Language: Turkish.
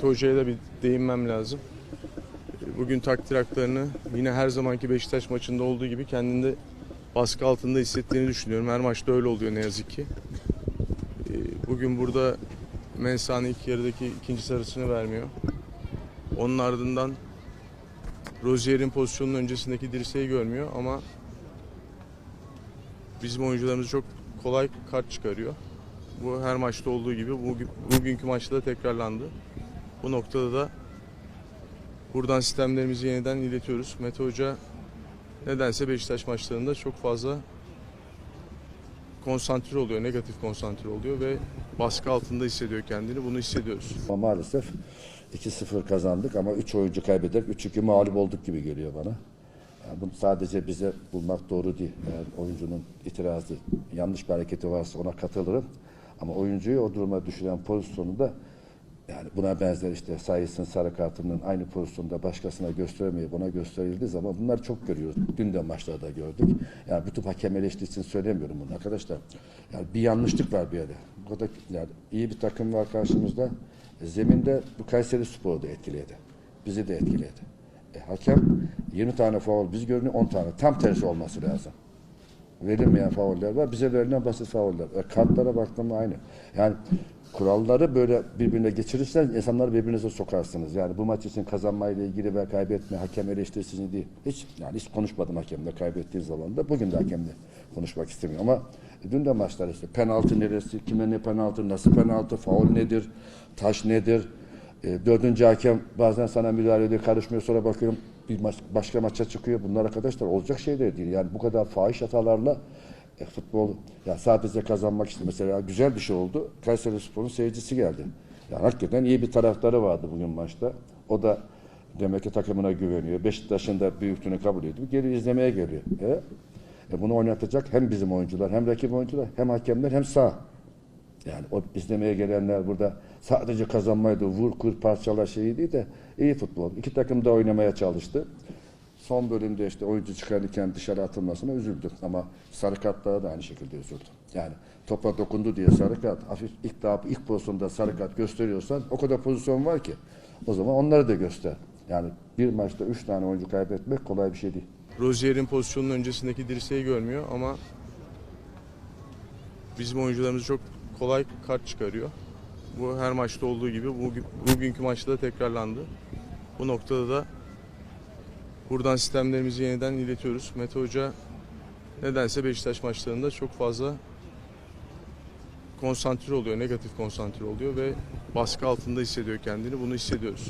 Hoca'ya da bir değinmem lazım. Bugün takdir haklarını yine her zamanki Beşiktaş maçında olduğu gibi kendinde baskı altında hissettiğini düşünüyorum. Her maçta öyle oluyor ne yazık ki. Ee, Bugün burada Mensah'ın ilk yarıdaki ikinci sarısını vermiyor. Onun ardından Rozier'in pozisyonunun öncesindeki dirseği görmüyor ama bizim oyuncularımız çok kolay kart çıkarıyor. Bu her maçta olduğu gibi bugün, bugünkü maçta da tekrarlandı. Bu noktada da buradan sistemlerimizi yeniden iletiyoruz. Mete Hoca nedense Beşiktaş maçlarında çok fazla konsantre oluyor, negatif konsantre oluyor ve baskı altında hissediyor kendini. Bunu hissediyoruz. Ama maalesef 2-0 kazandık ama 3 oyuncu kaybederek 3-2 mağlup olduk gibi geliyor bana. Yani bunu sadece bize bulmak doğru değil. Eğer oyuncunun itirazı, yanlış bir hareketi varsa ona katılırım. Ama oyuncuyu o duruma düşüren pozisyonunda yani buna benzer işte sayısının sarı kartının aynı pozisyonda başkasına gösteremeyip ona gösterildiği zaman bunlar çok görüyoruz. Dün de maçlarda gördük. Yani bütün hakem eleştirisini söylemiyorum bunu arkadaşlar. Yani bir yanlışlık var bir yerde. Bu kadar yani iyi bir takım var karşımızda. E, Zeminde bu Kayseri Spor'u da etkiledi. Bizi de etkiledi. E, hakem 20 tane faul biz görünüyor 10 tane. Tam tersi olması lazım verilmeyen fauller var. Bize verilen basit fauller. E, kartlara baktığımda aynı. Yani kuralları böyle birbirine geçirirseniz insanları birbirinize sokarsınız. Yani bu maç için kazanmayla ilgili ve kaybetme hakem eleştirisini değil. Hiç yani hiç konuşmadım hakemle kaybettiği zaman da. Bugün de hakemle konuşmak istemiyorum ama dün de maçlar işte penaltı neresi, kime ne penaltı, nasıl penaltı, faul nedir, taş nedir, e, dördüncü hakem bazen sana müdahale ediyor, karışmıyor. Sonra bakıyorum bir maç, başka maça çıkıyor. Bunlar arkadaşlar olacak şeyler değil. Yani bu kadar fahiş hatalarla e, futbol ya sadece kazanmak için mesela güzel bir şey oldu. Kayseri Spor'un seyircisi geldi. Yani hakikaten iyi bir taraftarı vardı bugün maçta. O da demek ki takımına güveniyor. Beşiktaş'ın da büyüklüğünü kabul ediyor. Geri izlemeye geliyor. E, e bunu oynatacak hem bizim oyuncular hem rakip oyuncular hem hakemler hem sağ. Yani o izlemeye gelenler burada sadece kazanmaydı, vur kur parçala şeyi değil de iyi futbol. İki takım da oynamaya çalıştı. Son bölümde işte oyuncu çıkarırken dışarı atılmasına üzüldüm ama sarı kartlara da aynı şekilde üzüldüm. Yani topa dokundu diye sarı kart, hafif ilk daha ilk pozisyonda sarı kart gösteriyorsan o kadar pozisyon var ki o zaman onları da göster. Yani bir maçta üç tane oyuncu kaybetmek kolay bir şey değil. Rozier'in pozisyonunun öncesindeki dirseği görmüyor ama bizim oyuncularımız çok kolay kart çıkarıyor. Bu her maçta olduğu gibi bugün, bugünkü maçta da tekrarlandı. Bu noktada da buradan sistemlerimizi yeniden iletiyoruz. Mete Hoca nedense Beşiktaş maçlarında çok fazla konsantre oluyor, negatif konsantre oluyor ve baskı altında hissediyor kendini. Bunu hissediyoruz.